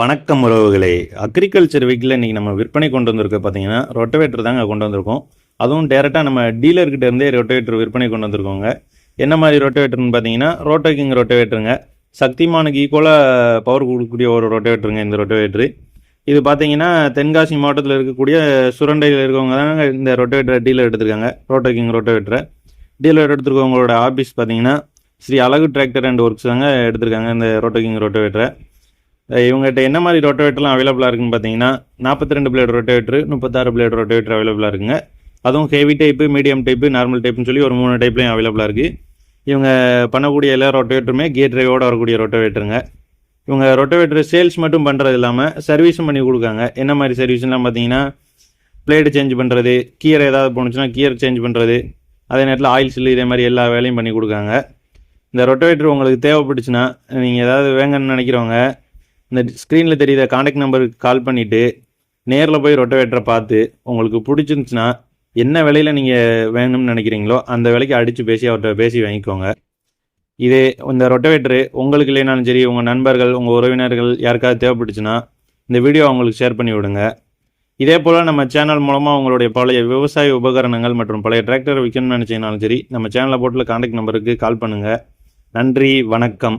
வணக்கம் உறவுகளே. அக்ரிகல்ச்சர் வீக்கில் இன்றைக்கி நம்ம விற்பனை கொண்டு வந்திருக்க பார்த்தீங்கன்னா ரொட்டவேட்டர் தாங்க கொண்டு வந்திருக்கோம். அதுவும் டேரெக்டாக நம்ம டீலர்கிட்ட இருந்தே ரொட்டவேட்டர் விற்பனை கொண்டு வந்திருக்கோங்க. என்ன மாதிரி ரொட்டவேட்டர்னு பார்த்தீங்கன்னா ரோட்டோக்கிங் ரொட்டவேட்டருங்க சக்திமானுக்கு ஈக்குவலாக பவர் கொடுக்கக்கூடிய ஒரு ரொட்டவேட்டருங்க இந்த ரொட்டவேட்டரு இது பார்த்தீங்கன்னா தென்காசி மாவட்டத்தில் இருக்கக்கூடிய சுரண்டையில் இருக்கவங்க தாங்க இந்த ரொட்டவேட்டரை டீலர் எடுத்திருக்காங்க. ரோட்டோக்கிங் ரொட்டவேட்டரை டீலர் எடுத்துருக்கவங்களோட ஆஃபீஸ் பார்த்தீங்கன்னா ஸ்ரீ அழகு டிராக்டர் அண்ட் ஒர்க்ஸ் தாங்க எடுத்திருக்காங்க இந்த ரோட்டோக்கிங் ரொட்டவேட்டரை இவங்ககிட்ட என்ன மாதிரி ரொட்டவேட்டர்லாம் அவைலபிளாக இருக்குன்னு பார்த்தீங்கன்னா நாற்பத்தி ரெண்டு பிளேட் ரொட்டவேட்டர் முப்பத்தாறு பிளேட் ரொட்டவேட்டர் அவைலபிளாக இருக்குங்க. அதுவும் heavy type medium type normal டைப்புன்னு சொல்லி ஒரு மூணு டைப்லையும் அவைலபிளாக இருக்குது இவங்க பண்ணக்கூடிய எல்லா ரொட்டவேட்டருமே கேட் ட்ரைவோடு வரக்கூடிய ரொட்டவேட்டருங்க இவங்க ரொட்டவேட்டர் சேல்ஸ் மட்டும் பண்ணுறது இல்லாமல் சர்வீஸும் பண்ணி கொடுக்காங்க. என்ன மாதிரி சர்வீஸ்லாம் பார்த்தீங்கன்னா பிளேடு சேஞ்ச் பண்ணுறது கியர் ஏதாவது போணுச்சுன்னா கியர் சேஞ்ச் பண்ணுறது அதே நேரத்தில் ஆயில் சில்லு இதே மாதிரி எல்லா வேலையும் பண்ணி கொடுக்காங்க. இந்த ரொட்டவேட்டர் உங்களுக்கு தேவைப்பட்டுச்சுன்னா நீங்கள் ஏதாவது வேங்கன்னு நினைக்கிறவங்க இந்த ஸ்க்ரீனில் தெரியுற காண்டாக்ட் நம்பருக்கு கால் பண்ணிவிட்டு நேரில் போய் ரொட்டவேட்டரை பார்த்து உங்களுக்கு பிடிச்சிருந்துச்சுன்னா என்ன விலையில் நீங்கள் வேணும்னு நினைக்கிறீங்களோ அந்த விலைக்கு அடித்து பேசி அவர்கிட்ட பேசி வாங்கிக்கோங்க. இது இந்த ரொட்டவேட்டரு உங்களுக்கு இல்லைனாலும் சரி உங்கள் நண்பர்கள் உங்கள் உறவினர்கள் யாருக்காவது தேவைப்பட்டுச்சுன்னா இந்த வீடியோ அவங்களுக்கு ஷேர் பண்ணி விடுங்க. இதே போல் நம்ம சேனல் மூலமாக உங்களுடைய பழைய விவசாய உபகரணங்கள் மற்றும் பழைய டிராக்டர் விற்கணும்னு நினச்சிங்கனாலும் சரி நம்ம சேனலை போட்டில் காண்டாக்ட் நம்பருக்கு கால் பண்ணுங்கள் நன்றி வணக்கம்.